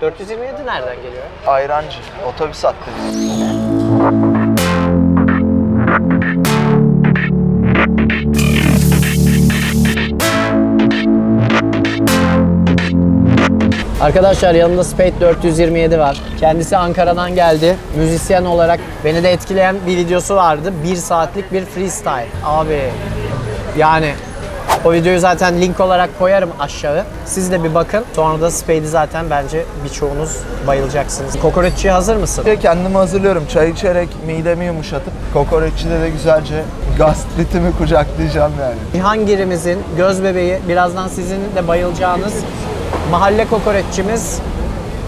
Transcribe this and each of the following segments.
427 nereden geliyor? Ayrancı. Otobüs hattı. Arkadaşlar yanımda Spade 427 var. Kendisi Ankara'dan geldi. Müzisyen olarak beni de etkileyen bir videosu vardı. Bir saatlik bir freestyle. Abi yani o videoyu zaten link olarak koyarım aşağı. Siz de bir bakın. Sonra da Spade'i zaten bence birçoğunuz bayılacaksınız. Kokoreççiye hazır mısın? Kendimi hazırlıyorum. Çay içerek midemi yumuşatıp kokoreççide de güzelce gastritimi kucaklayacağım yani. Cihangir'imizin göz bebeği birazdan sizin de bayılacağınız mahalle kokoreççimiz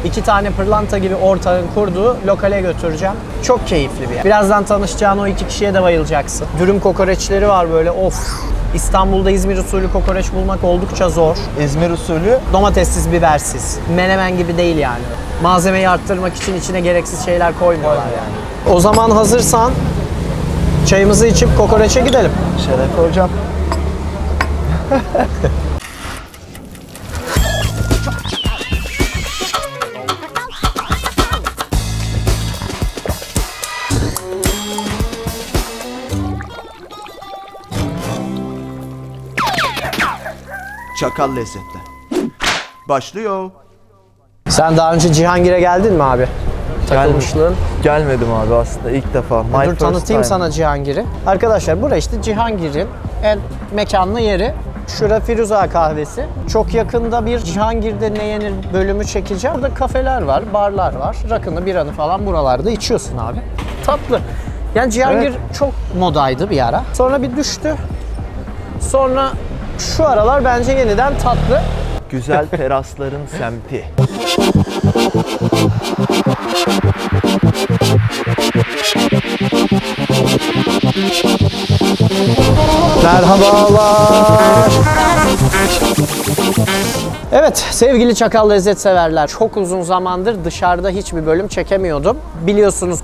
iki tane pırlanta gibi ortağın kurduğu lokale götüreceğim. Çok keyifli bir yer. Birazdan tanışacağın o iki kişiye de bayılacaksın. Dürüm kokoreçleri var böyle of. İstanbul'da İzmir usulü kokoreç bulmak oldukça zor. İzmir usulü Domatessiz, bibersiz. Menemen gibi değil yani. Malzemeyi arttırmak için içine gereksiz şeyler koymuyorlar yani. O zaman hazırsan çayımızı içip kokoreçe gidelim. Şeref hocam. Çakal lezzetler. Başlıyor. Sen daha önce Cihangir'e geldin mi abi? Takılmışlığın. Gelmedim abi aslında ilk defa. My Dur first tanıtayım time. sana Cihangir'i. Arkadaşlar burası işte Cihangir'in en mekanlı yeri. Şura Firuza kahvesi. Çok yakında bir Cihangir'de ne yenir bölümü çekeceğim. Burada kafeler var, barlar var. Rakını, biranı falan buralarda içiyorsun abi. Tatlı. Yani Cihangir Evet. çok modaydı bir ara. Sonra bir düştü. Sonra şu aralar bence yeniden tatlı. Güzel terasların semti. Merhabalar. Evet sevgili çakal lezzet severler. Çok uzun zamandır dışarıda hiçbir bölüm çekemiyordum. Biliyorsunuz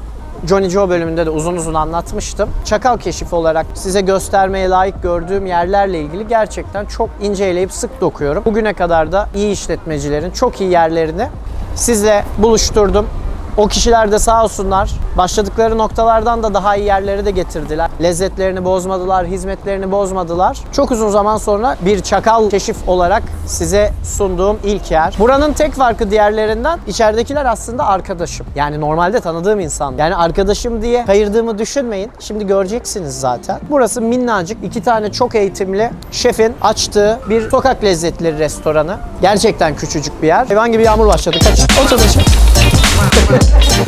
Johnny Joe bölümünde de uzun uzun anlatmıştım. Çakal keşif olarak size göstermeye layık gördüğüm yerlerle ilgili gerçekten çok inceleyip sık dokuyorum. Bugüne kadar da iyi işletmecilerin çok iyi yerlerini sizle buluşturdum. O kişiler de sağ olsunlar başladıkları noktalardan da daha iyi yerlere de getirdiler. Lezzetlerini bozmadılar, hizmetlerini bozmadılar. Çok uzun zaman sonra bir çakal keşif olarak size sunduğum ilk yer. Buranın tek farkı diğerlerinden içeridekiler aslında arkadaşım. Yani normalde tanıdığım insan. Yani arkadaşım diye kayırdığımı düşünmeyin. Şimdi göreceksiniz zaten. Burası minnacık iki tane çok eğitimli şefin açtığı bir sokak lezzetleri restoranı. Gerçekten küçücük bir yer. Hayvan gibi yağmur başladı. Kaç. Otur aşağı.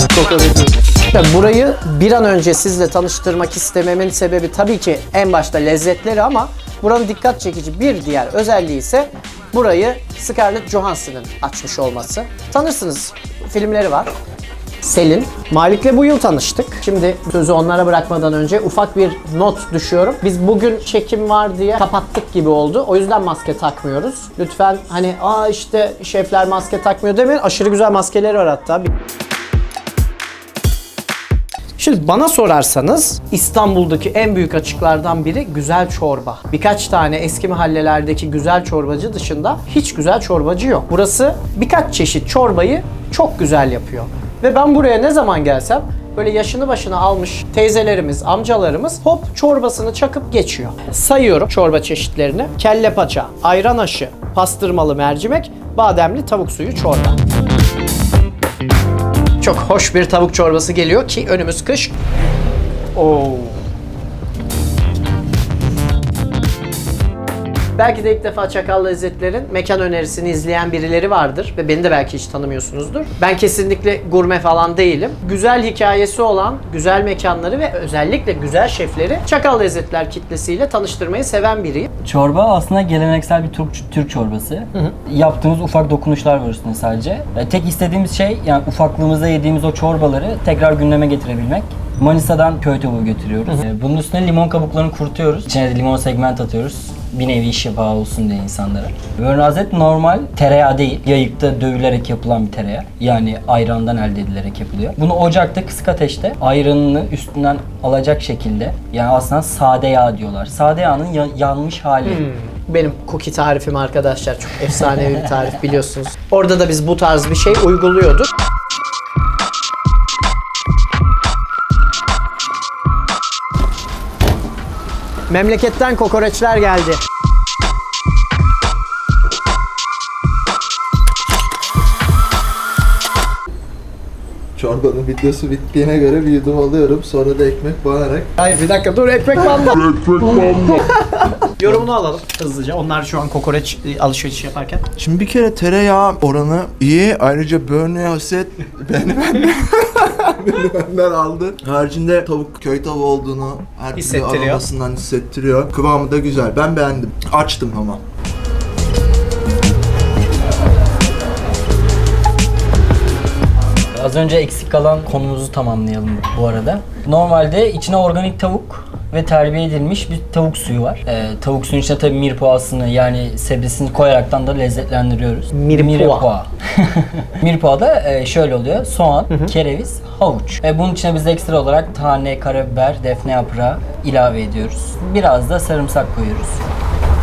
Tabii burayı bir an önce sizle tanıştırmak istememin sebebi tabii ki en başta lezzetleri ama buranın dikkat çekici bir diğer özelliği ise burayı Scarlett Johansson'ın açmış olması. Tanırsınız filmleri var. Selin. Malik'le bu yıl tanıştık. Şimdi sözü onlara bırakmadan önce ufak bir not düşüyorum. Biz bugün çekim var diye kapattık gibi oldu. O yüzden maske takmıyoruz. Lütfen hani aa işte şefler maske takmıyor demeyin. Aşırı güzel maskeleri var hatta. Şimdi bana sorarsanız İstanbul'daki en büyük açıklardan biri güzel çorba. Birkaç tane eski mahallelerdeki güzel çorbacı dışında hiç güzel çorbacı yok. Burası birkaç çeşit çorbayı çok güzel yapıyor. Ve ben buraya ne zaman gelsem böyle yaşını başına almış teyzelerimiz, amcalarımız hop çorbasını çakıp geçiyor. Sayıyorum çorba çeşitlerini. Kelle paça, ayran aşı, pastırmalı mercimek, bademli tavuk suyu çorba. Çok hoş bir tavuk çorbası geliyor ki önümüz kış. Oo. Belki de ilk defa Çakal Lezzetler'in mekan önerisini izleyen birileri vardır ve beni de belki hiç tanımıyorsunuzdur. Ben kesinlikle gurme falan değilim. Güzel hikayesi olan, güzel mekanları ve özellikle güzel şefleri Çakal Lezzetler kitlesiyle tanıştırmayı seven biriyim. Çorba aslında geleneksel bir Türk, Türk çorbası. Yaptığımız ufak dokunuşlar var üstünde sadece. Tek istediğimiz şey yani ufaklığımızda yediğimiz o çorbaları tekrar gündeme getirebilmek. Manisa'dan köy tavuğu götürüyoruz. E, Bunun üstüne limon kabuklarını kurutuyoruz. İçine de limon segment atıyoruz. Bir nevi şifa olsun diye insanlara. Börnazet normal tereyağı değil. Yayıkta dövülerek yapılan bir tereyağı. Yani ayrandan elde edilerek yapılıyor. Bunu ocakta kısık ateşte ayranını üstünden alacak şekilde yani aslında sade yağ diyorlar. Sade yağın ya- yanmış hali. benim cookie tarifim arkadaşlar. Çok efsanevi bir tarif biliyorsunuz. Orada da biz bu tarz bir şey uyguluyorduk. Memleketten kokoreçler geldi. Çorbanın videosu bittiğine göre bir yudum alıyorum. Sonra da ekmek banarak. Hayır bir dakika dur ekmek banda. Yorumunu alalım hızlıca. Onlar şu an kokoreç e, alışveriş yaparken. Şimdi bir kere tereyağı oranı iyi. Ayrıca Bernie Hasset beni benden, aldı. Haricinde tavuk köy tavuğu olduğunu her türlü Hissettiriyor. aromasından hissettiriyor. Kıvamı da güzel. Ben beğendim. Açtım ama. Az önce eksik kalan konumuzu tamamlayalım bu arada. Normalde içine organik tavuk ve terbiye edilmiş bir tavuk suyu var. Ee, tavuk suyun içine tabii mirpoasını yani sebzesini koyaraktan da lezzetlendiriyoruz. Mirpoa. Mirpoa da e, şöyle oluyor. Soğan, kereviz, havuç. Ve bunun içine biz ekstra olarak tane, karabiber, defne yaprağı ilave ediyoruz. Biraz da sarımsak koyuyoruz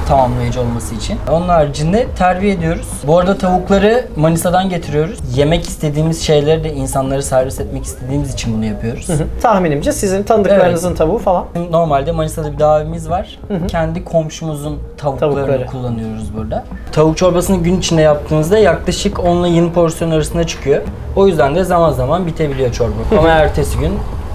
tamamlayıcı olması için. Onun haricinde terbiye ediyoruz. Bu arada tavukları Manisa'dan getiriyoruz. Yemek istediğimiz şeyleri de insanları servis etmek istediğimiz için bunu yapıyoruz. Tahminimce sizin tanıdıklarınızın tavuğu falan. Normalde Manisa'da bir davimiz var. Kendi komşumuzun tavuklarını Tavukları. kullanıyoruz burada. Tavuk çorbasını gün içinde yaptığınızda yaklaşık 10 ile 20 porsiyon arasında çıkıyor. O yüzden de zaman zaman bitebiliyor çorba. Ama ertesi gün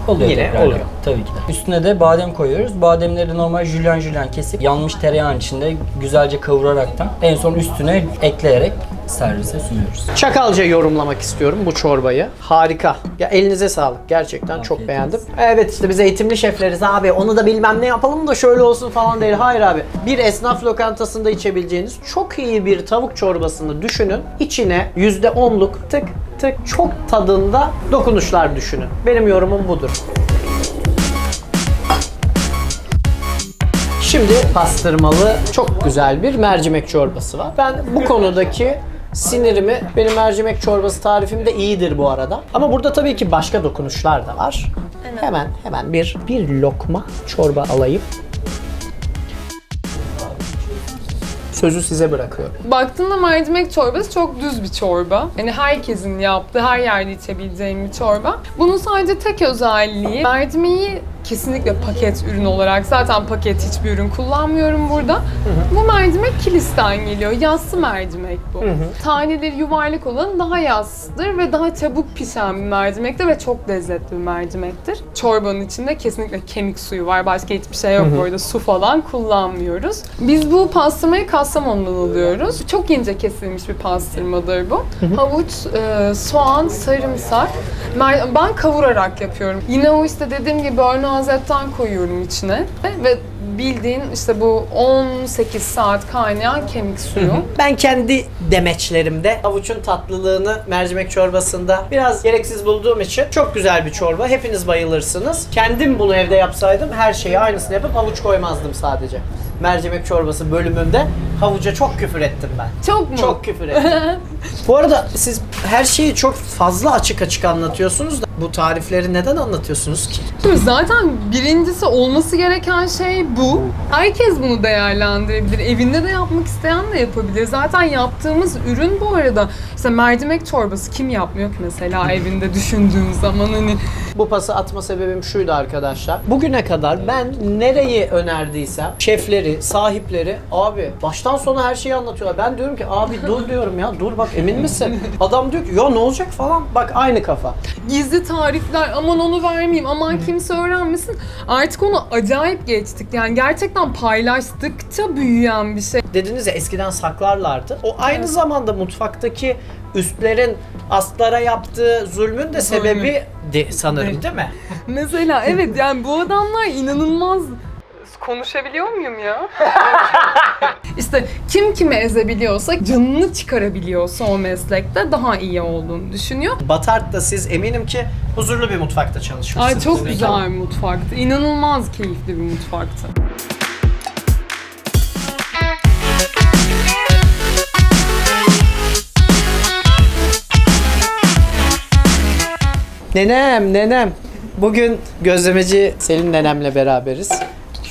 oluyor Yine tekrardan. oluyor. Tabii ki de. Üstüne de badem koyuyoruz. Bademleri normal jülyen jülyen kesip yanmış tereyağın içinde güzelce kavuraraktan en son üstüne ekleyerek servise sunuyoruz. Çakalca yorumlamak istiyorum bu çorbayı. Harika. Ya elinize sağlık. Gerçekten çok Afiyet beğendim. Evet işte biz eğitimli şefleriz abi. Onu da bilmem ne yapalım da şöyle olsun falan değil. Hayır abi. Bir esnaf lokantasında içebileceğiniz çok iyi bir tavuk çorbasını düşünün. İçine %10'luk tık tık çok tadında dokunuşlar düşünün. Benim yorumum budur. Şimdi pastırmalı çok güzel bir mercimek çorbası var. Ben bu konudaki sinirimi benim mercimek çorbası tarifimde iyidir bu arada. Ama burada tabii ki başka dokunuşlar da var. Hemen hemen bir bir lokma çorba alayım. Sözü size bırakıyorum. Baktığında mercimek çorbası çok düz bir çorba. Yani herkesin yaptığı, her yerde içebileceğim bir çorba. Bunun sadece tek özelliği mercimeği kesinlikle paket ürün olarak zaten paket hiçbir ürün kullanmıyorum burada. Bu mercimek kilisten geliyor. Yassı mercimek bu. Taneleri yuvarlak olan daha yassıdır ve daha çabuk pişen bir mercimektir ve çok lezzetli bir mercimektir. Çorbanın içinde kesinlikle kemik suyu var. Başka hiçbir şey yok burada. Su falan kullanmıyoruz. Biz bu pastırmayı Kastamonu'dan alıyoruz. Çok ince kesilmiş bir pastırmadır bu. Havuç, e, soğan, sarımsak. Ben kavurarak yapıyorum. Yine o işte dediğim gibi örnazetten koyuyorum içine. Ve bildiğin işte bu 18 saat kaynayan kemik suyu. Ben kendi demeçlerimde havuçun tatlılığını mercimek çorbasında biraz gereksiz bulduğum için çok güzel bir çorba. Hepiniz bayılırsınız. Kendim bunu evde yapsaydım her şeyi aynısını yapıp havuç koymazdım sadece. Mercimek çorbası bölümünde havuca çok küfür ettim ben. Çok mu? Çok küfür ettim. bu arada siz her şeyi çok fazla açık açık anlatıyorsunuz da bu tarifleri neden anlatıyorsunuz ki? Şimdi zaten birincisi olması gereken şey bu. Herkes bunu değerlendirebilir. Evinde de yapmak isteyen de yapabilir. Zaten yaptığımız ürün bu arada. İşte mercimek çorbası kim yapmıyor ki mesela evinde düşündüğün zaman hani Bu pası atma sebebim şuydu arkadaşlar. Bugüne kadar ben nereyi önerdiysem şefleri, sahipleri abi baştan sona her şeyi anlatıyorlar. Ben diyorum ki abi dur diyorum ya dur bak emin misin? Adam diyor ki ya ne olacak falan. Bak aynı kafa. gizli tarifler aman onu vermeyeyim aman kimse öğrenmesin. Artık onu acayip geçtik. Yani gerçekten paylaştıkça büyüyen bir şey. Dediniz ya eskiden saklarlardı. O aynı zamanda mutfaktaki üstlerin astlara yaptığı zulmün de sebebi de sanırım değil mi? Mesela evet yani bu adamlar inanılmaz konuşabiliyor muyum ya? işte kim kimi ezebiliyorsa, canını çıkarabiliyorsa o meslekte daha iyi olduğunu düşünüyor. Batart'ta siz eminim ki huzurlu bir mutfakta çalışmışsınız. Ay çok güzel bir mutfaktı. İnanılmaz keyifli bir mutfaktı. Nenem, nenem. Bugün gözlemeci Selin nenemle beraberiz.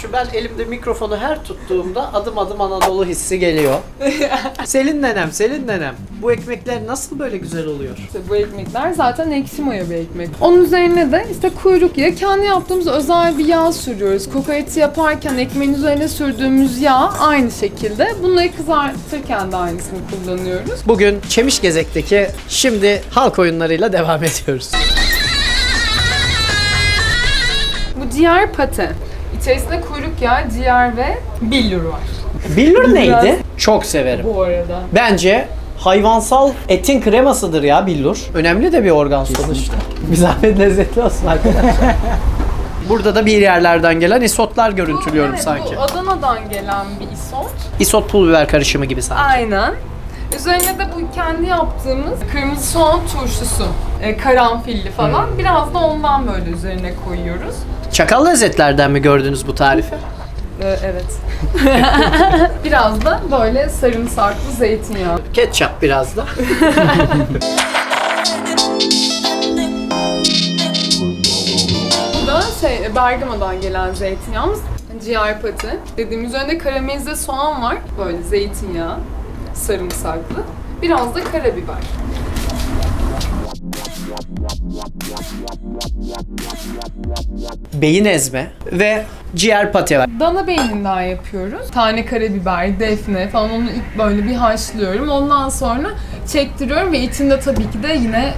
Şu ben elimde mikrofonu her tuttuğumda adım adım Anadolu hissi geliyor. Selin nenem, Selin nenem. Bu ekmekler nasıl böyle güzel oluyor? İşte bu ekmekler zaten ekşi maya bir ekmek. Onun üzerine de işte kuyruk yağı, kendi yaptığımız özel bir yağ sürüyoruz. Kokoreçi yaparken ekmeğin üzerine sürdüğümüz yağ aynı şekilde. Bunları kızartırken de aynısını kullanıyoruz. Bugün Çemişgezek'teki şimdi halk oyunlarıyla devam ediyoruz. Bu ciğer pate. İçerisinde kuyruk yağı, ciğer ve billur var. Billur neydi? Çok severim. Bu arada. Bence hayvansal etin kremasıdır ya billur. Önemli de bir organ sonuçta. Bir zahmet lezzetli olsun arkadaşlar. Burada da bir yerlerden gelen isotlar görüntülüyorum evet, sanki. Bu Adana'dan gelen bir isot. Isot pul biber karışımı gibi sanki. Aynen. Üzerine de bu kendi yaptığımız kırmızı soğan turşusu, e, karanfilli falan. Hmm. Biraz da ondan böyle üzerine koyuyoruz. Çakal lezzetlerden mi gördünüz bu tarifi? Ee, evet. Biraz da böyle sarımsaklı zeytinyağı. Ketçap biraz da. Bu da şey Bergama'dan gelen zeytinyağımız. Ciğer pati. Dediğim üzerinde karamelize soğan var. Böyle zeytinyağı, sarımsaklı. Biraz da karabiber. Beyin ezme ve ciğer pate var. Dana beyninden yapıyoruz. Tane karabiber, defne falan onu ilk böyle bir haşlıyorum. Ondan sonra çektiriyorum ve içinde tabii ki de yine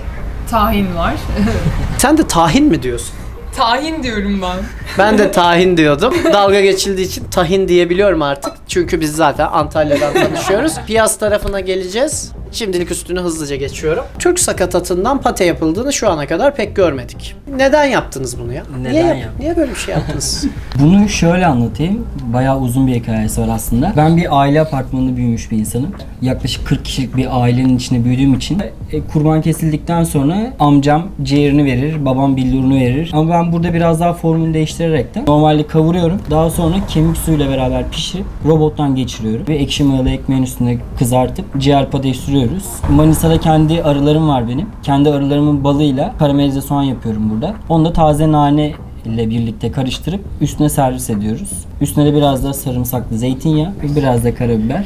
tahin var. Sen de tahin mi diyorsun? tahin diyorum ben. Ben de tahin diyordum. Dalga geçildiği için tahin diyebiliyorum artık. Çünkü biz zaten Antalya'dan tanışıyoruz. Piyas tarafına geleceğiz. Şimdilik üstünü hızlıca geçiyorum. Türk sakatatından pate yapıldığını şu ana kadar pek görmedik. Neden yaptınız bunu ya? Neden niye, yap- yaptık? niye böyle bir şey yaptınız? Bunu şöyle anlatayım. Bayağı uzun bir hikayesi var aslında. Ben bir aile apartmanında büyümüş bir insanım. Yaklaşık 40 kişilik bir ailenin içinde büyüdüğüm için e, kurban kesildikten sonra amcam ciğerini verir, babam billurunu verir. Ama ben burada biraz daha formunu değiştirerek de normalde kavuruyorum. Daha sonra kemik suyuyla beraber pişirip robottan geçiriyorum. Ve ekşi mayalı ekmeğin üstüne kızartıp ciğer padeyi sürüyoruz. Manisa'da kendi arılarım var benim. Kendi arılarımın balıyla karamelize soğan yapıyorum burada. Onu da taze nane ile birlikte karıştırıp üstüne servis ediyoruz. Üstüne de biraz da sarımsaklı zeytinyağı ve biraz da karabiber.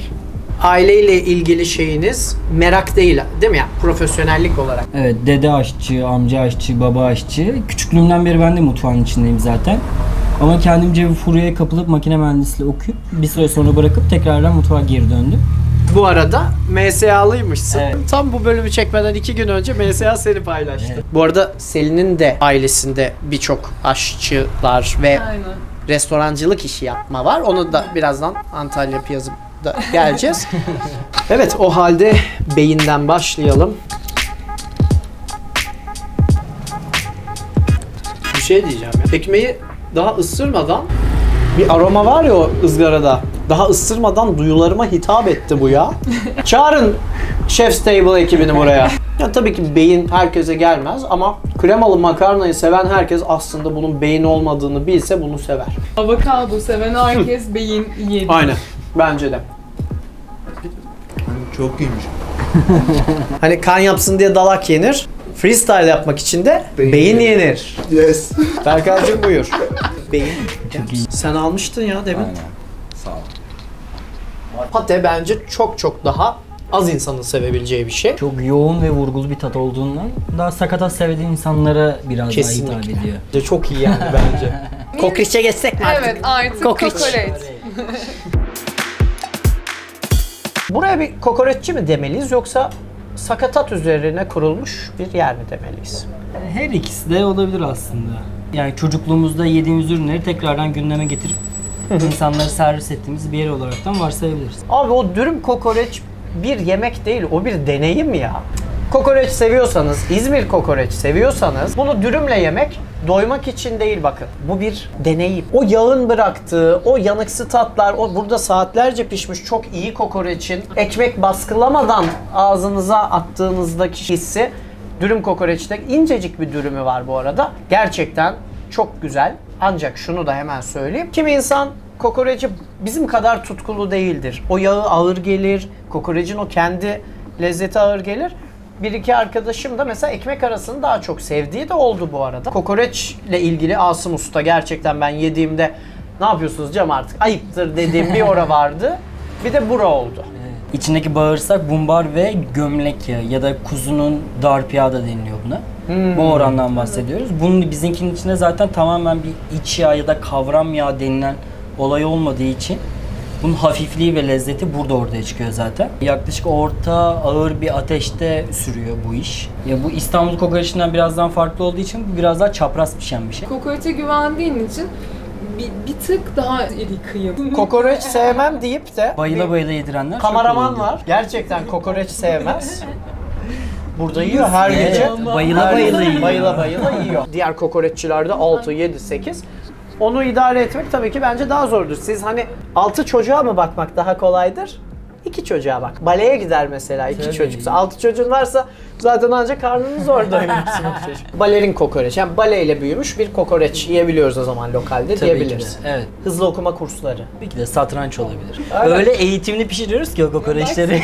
Aileyle ilgili şeyiniz merak değil değil mi ya? Profesyonellik olarak. Evet dede aşçı, amca aşçı, baba aşçı. Küçüklüğümden beri ben de mutfağın içindeyim zaten. Ama kendimce bir furyaya kapılıp makine mühendisliği okuyup bir süre sonra bırakıp tekrardan mutfağa geri döndüm. Bu arada MSA'lıymışsın. Evet. Tam bu bölümü çekmeden iki gün önce MSA seni paylaştı. Evet. Bu arada Selin'in de ailesinde birçok aşçılar ve Aynen. restorancılık işi yapma var. Onu da birazdan Antalya piyasada geleceğiz. evet o halde beyinden başlayalım. Bir şey diyeceğim ya. Ekmeği daha ısırmadan bir aroma var ya o ızgarada. Daha ısırmadan duyularıma hitap etti bu ya. Çağırın Chef's Table ekibini buraya. Ya tabii ki beyin herkese gelmez ama kremalı makarnayı seven herkes aslında bunun beyin olmadığını bilse bunu sever. Avokado seven herkes beyin yedi. Aynen. Bence de. Çok iyiymiş. Hani kan yapsın diye dalak yenir. Freestyle yapmak için de beyin, Beyin yenir. Yes. Berkancığım buyur. Beyin. Çok iyi. Sen almıştın ya demin. Sağ ol. Pate bence çok çok daha az insanın sevebileceği bir şey. Çok yoğun ve vurgulu bir tat olduğundan daha sakatat sevdiğin insanlara biraz daha hitap Kesinlikle. ediyor. De Çok iyi yani bence. Kokriçe geçsek mi artık? Evet artık Kokoreç. kokoreç. Buraya bir kokoreççi mi demeliyiz yoksa sakatat üzerine kurulmuş bir yer mi demeliyiz? Her ikisi de olabilir aslında. Yani çocukluğumuzda yediğimiz ürünleri tekrardan gündeme getirip insanlara servis ettiğimiz bir yer olaraktan varsayabiliriz. Abi o dürüm kokoreç bir yemek değil, o bir deneyim ya. Kokoreç seviyorsanız, İzmir kokoreç seviyorsanız bunu dürümle yemek doymak için değil bakın. Bu bir deneyim. O yağın bıraktığı, o yanıksı tatlar, o burada saatlerce pişmiş çok iyi kokoreçin ekmek baskılamadan ağzınıza attığınızdaki hissi dürüm kokoreçte incecik bir dürümü var bu arada. Gerçekten çok güzel. Ancak şunu da hemen söyleyeyim. Kimi insan kokoreci bizim kadar tutkulu değildir. O yağı ağır gelir, kokorecin o kendi lezzeti ağır gelir. Bir iki arkadaşım da mesela ekmek arasını daha çok sevdiği de oldu bu arada. Kokoreçle ilgili Asım Usta gerçekten ben yediğimde ne yapıyorsunuz Cem artık ayıptır dediğim bir ora vardı. Bir de bura oldu. İçindeki bağırsak, bumbar ve gömlek yağı ya da kuzunun darp yağı da deniliyor buna. Bu orandan bahsediyoruz. Bunun bizimkinin içinde zaten tamamen bir iç yağ ya da kavram yağı denilen olay olmadığı için bunun hafifliği ve lezzeti burada ortaya çıkıyor zaten. Yaklaşık orta ağır bir ateşte sürüyor bu iş. Ya bu İstanbul kokoreçinden birazdan farklı olduğu için bu biraz daha çapraz pişen bir şey. Kokoreçe güvendiğin için bir, bir tık daha iri kıyım. Kokoreç sevmem deyip de Bayıla bayıla yedirenler kameraman var. Gerçekten kokoreç sevmez. Burada yiyor her Evet, gece. bayıla Her bayıla yiyor. Bayıla bayıla yiyor. Diğer kokoreççilerde 6, 7, 8. Onu idare etmek tabii ki bence daha zordur. Siz hani 6 çocuğa mı bakmak daha kolaydır? 2 çocuğa bak. Baleye gider mesela 2 Tabii. çocuksa. 6 çocuğun varsa zaten ancak karnını zor doyurursun o çocuk. Balerin kokoreç. Yani baleyle büyümüş bir kokoreç yiyebiliyoruz o zaman lokalde Tabii ki de, diyebiliriz. Evet. Hızlı okuma kursları. Tabii ki de satranç olabilir. Öyle eğitimli pişiriyoruz ki o kokoreçleri.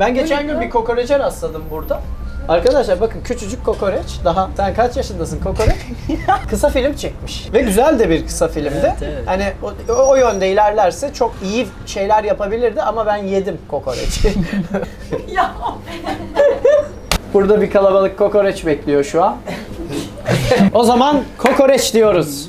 Ben geçen gün bir kokoreçe rastladım burada. Arkadaşlar bakın küçücük kokoreç. Daha sen kaç yaşındasın kokoreç? kısa film çekmiş. Ve güzel de bir kısa filmdi. Evet, evet. Hani o, o, yönde ilerlerse çok iyi şeyler yapabilirdi ama ben yedim kokoreçi. Burada bir kalabalık kokoreç bekliyor şu an. o zaman kokoreç diyoruz.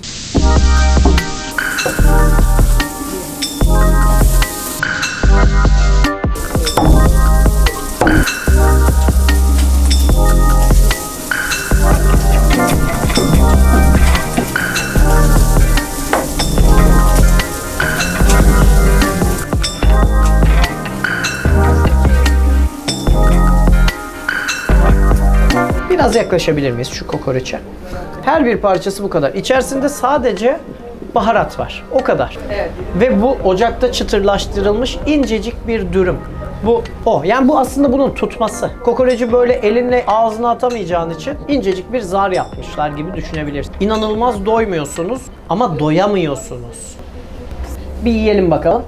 Biraz yaklaşabilir miyiz şu kokoreçe? Her bir parçası bu kadar. İçerisinde sadece baharat var. O kadar. Evet. Ve bu ocakta çıtırlaştırılmış incecik bir dürüm. Bu o. Yani bu aslında bunun tutması. Kokoreci böyle elinle ağzına atamayacağın için incecik bir zar yapmışlar gibi düşünebilirsin. İnanılmaz doymuyorsunuz ama doyamıyorsunuz. Bir yiyelim bakalım.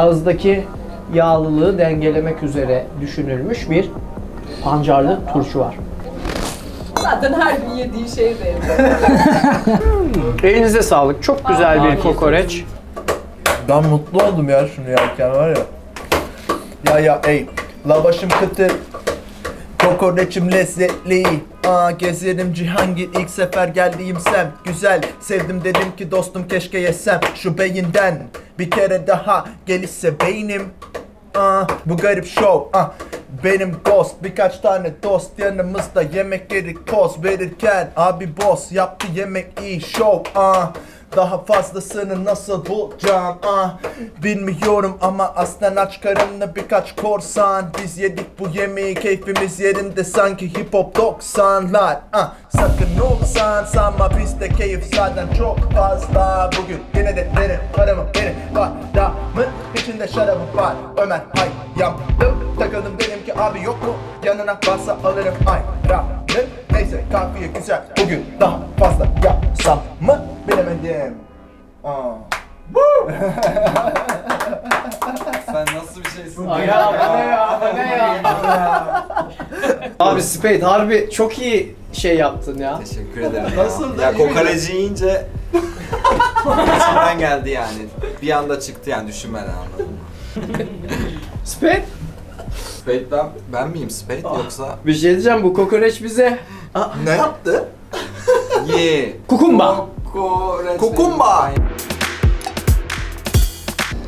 Ağızdaki yağlılığı dengelemek üzere düşünülmüş bir pancarlı turşu var. Zaten her gün yediği şey de. Elinize sağlık. Çok güzel bir kokoreç. Ben mutlu oldum ya şunu yerken var ya. Ya ya ey, lavaşım kıtır, kokoreçim lezzetli. Aa gezerim Cihangir ilk sefer geldiğim sem. Güzel sevdim dedim ki dostum keşke yesem. Şu beyinden bir kere daha gelişse beynim. Aa bu garip show ah benim ghost birkaç tane dost yanımızda yemekleri poz verirken. Abi boss yaptı yemek iyi show ah daha fazlasını nasıl bulacağım? Ah Bilmiyorum ama aslen aç karınlı birkaç korsan. Biz yedik bu yemeği keyfimiz yerinde sanki hip hop 90'lar ah Sakın noksan sanma bizde keyif zaten çok fazla. Bugün yine de derim paramı benim Bardağımın içinde şarabım var. Ömer hayyandım takıldım dedim ki abi yok mu? Yanına varsa alırım ayranı Neyse kafiye güzel bugün daha fazla yapsam mı bilemedim Aa. Sen nasıl bir şeysin? Ya bu ne ya? Bu ne ya? Abi Spade harbi çok iyi şey yaptın ya. Teşekkür ederim. Nasıl da ya. iyi kokoreci yiyince içimden geldi yani. Bir anda çıktı yani düşünmeden anladım. Spade Spade ben, ben miyim Spade yoksa? bir şey diyeceğim bu kokoreç bize Ne yaptı? Ye. kukumba. Kokoreç. Kukumba.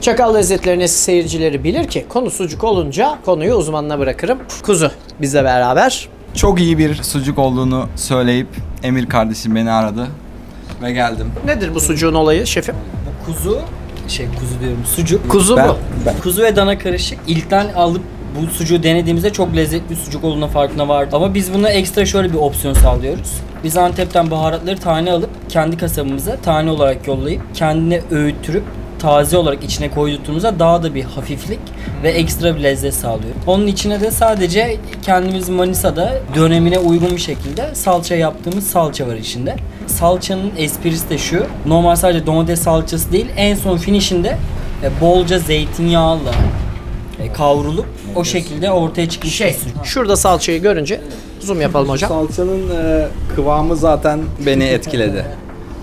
Çakal lezzetlerini seyircileri bilir ki konu sucuk olunca konuyu uzmanına bırakırım. Kuzu bizle beraber. çok iyi bir sucuk olduğunu söyleyip Emir kardeşim beni aradı ve geldim. Nedir bu sucuğun olayı şefim? Bu kuzu, şey kuzu diyorum sucuk. Kuzu Ben- bu. Kuzu ve dana karışık. İlkten alıp bu sucuğu denediğimizde çok lezzetli bir sucuk olduğuna farkına vardı. Ama biz buna ekstra şöyle bir opsiyon sağlıyoruz. Biz Antep'ten baharatları tane alıp kendi kasabımıza tane olarak yollayıp kendine öğüttürüp taze olarak içine koydurttuğumuzda daha da bir hafiflik ve ekstra bir lezzet sağlıyor. Onun içine de sadece kendimiz Manisa'da dönemine uygun bir şekilde salça yaptığımız salça var içinde. Salçanın esprisi de şu. Normal sadece domates salçası değil en son finishinde e, bolca zeytinyağıyla kavrulup o şekilde ortaya çıkmış Şey, bir şurada salçayı görünce Zoom yapalım hocam. Salçanın e, kıvamı zaten beni etkiledi.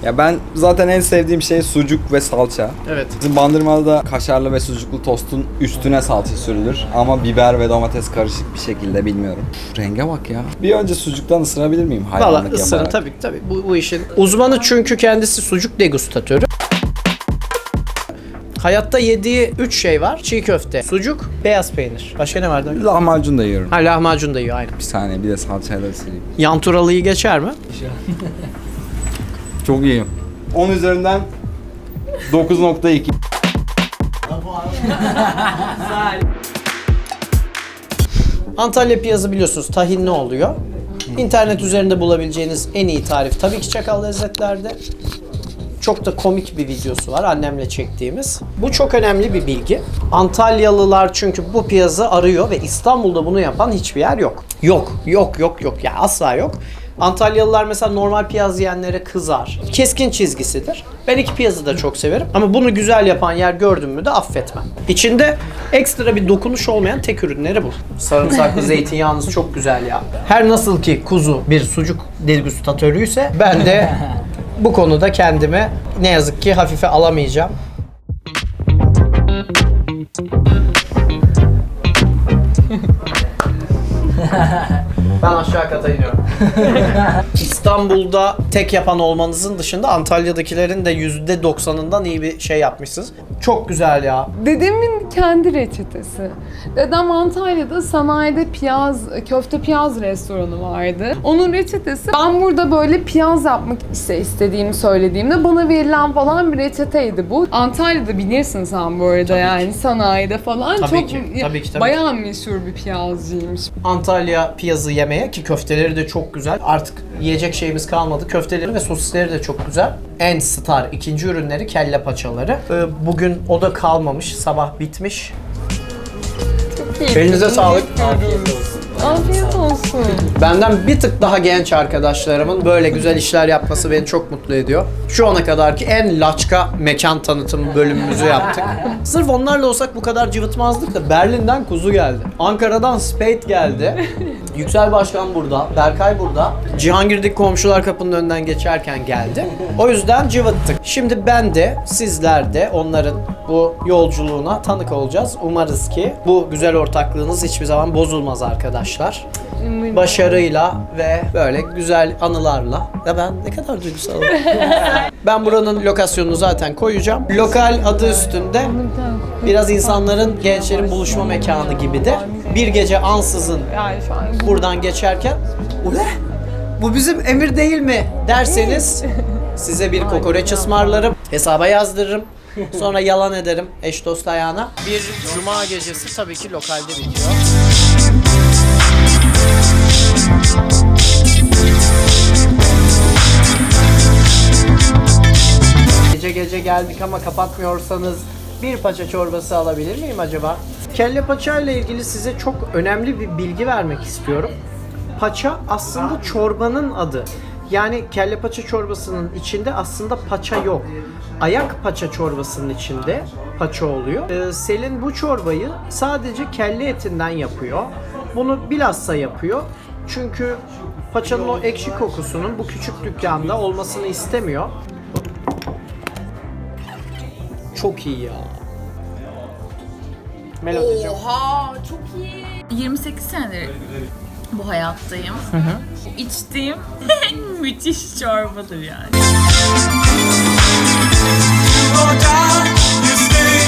Ya ben zaten en sevdiğim şey sucuk ve salça. Evet. Bizim Bandırma'da da kaşarlı ve sucuklu tostun üstüne salça sürülür. Ama biber ve domates karışık bir şekilde bilmiyorum. Üf, renge bak ya. Bir önce sucuktan ısırabilir miyim? Valla Hayranlık ısırın yaparak. tabii tabii bu, bu işin uzmanı çünkü kendisi sucuk degustatörü. Hayatta yediği 3 şey var. Çiğ köfte, sucuk, beyaz peynir. Başka ne vardı? Lahmacun da yiyorum. Ha lahmacun da yiyor aynen. Bir saniye bir de salçayla ısırayım. Yanturalı'yı geçer mi? Çok iyi. 10 üzerinden 9.2. Antalya piyazı biliyorsunuz tahinli oluyor. İnternet üzerinde bulabileceğiniz en iyi tarif tabii ki Çakal Lezzetler'de. Çok da komik bir videosu var annemle çektiğimiz. Bu çok önemli bir bilgi. Antalyalılar çünkü bu piyazı arıyor ve İstanbul'da bunu yapan hiçbir yer yok. Yok, yok, yok, yok. Ya asla yok. Antalyalılar mesela normal piyaz yiyenlere kızar. Keskin çizgisidir. Ben iki piyazı da çok severim. Ama bunu güzel yapan yer gördüm mü de affetmem. İçinde ekstra bir dokunuş olmayan tek ürünleri bu. Sarımsaklı zeytinyağınız çok güzel ya. Her nasıl ki kuzu bir sucuk degüstatörüyse ben de bu konuda kendimi ne yazık ki hafife alamayacağım. Ben aşağı kata iniyorum. İstanbul'da tek yapan olmanızın dışında Antalya'dakilerin de %90'ından iyi bir şey yapmışsınız. Çok güzel ya. Dedemin kendi reçetesi. Dedem Antalya'da sanayide piyaz, köfte piyaz restoranı vardı. Onun reçetesi ben burada böyle piyaz yapmak ise istediğimi söylediğimde bana verilen falan bir reçeteydi bu. Antalya'da bilirsin sen bu arada yani sanayide falan Tabii çok ki, tabii ki, tabii bayağı meşhur bir piyazcıymış. Antalya piyazı yemeye ki köfteleri de çok güzel. Artık yiyecek şeyimiz kalmadı. Köfteleri ve sosisleri de çok güzel. En star ikinci ürünleri kelle paçaları. Ee, Bugün o da kalmamış. Sabah bitmiş. Elinize sağlık. Afiyet olsun. Benden bir tık daha genç arkadaşlarımın böyle güzel işler yapması beni çok mutlu ediyor. Şu ana kadarki en laçka mekan tanıtım bölümümüzü yaptık. Sırf onlarla olsak bu kadar cıvıtmazdık da Berlin'den kuzu geldi. Ankara'dan Spade geldi. Yüksel Başkan burada, Berkay burada. Cihangir'deki komşular kapının önünden geçerken geldi. O yüzden cıvıttık. Şimdi ben de, sizler de onların bu yolculuğuna tanık olacağız. Umarız ki bu güzel ortaklığınız hiçbir zaman bozulmaz arkadaşlar. Başarıyla ve böyle güzel anılarla. Ya ben ne kadar duygusalım. ben buranın lokasyonunu zaten koyacağım. Lokal adı üstünde biraz insanların, gençlerin buluşma mekanı gibi de. Bir gece ansızın Yani şu an buradan geçerken bu ne? Bu bizim emir değil mi derseniz size bir kokoreç ısmarlarım. Hesaba yazdırırım. Sonra yalan ederim eş dost ayağına. Bir cuma gecesi tabii ki lokalde bitiyor. Gece gece geldik ama kapatmıyorsanız bir paça çorbası alabilir miyim acaba? Kelle paça ile ilgili size çok önemli bir bilgi vermek istiyorum. Paça aslında çorbanın adı. Yani kelle paça çorbasının içinde aslında paça yok. Ayak paça çorbasının içinde paça oluyor. Ee, Selin bu çorbayı sadece kelle etinden yapıyor. Bunu bilhassa yapıyor. Çünkü paçanın o ekşi kokusunun bu küçük dükkanda olmasını istemiyor. Çok iyi ya. Melodicim. Oha çok iyi. 28 senedir bu hayattayım. Bu içtiğim en müthiş çorbadır yani. You stay.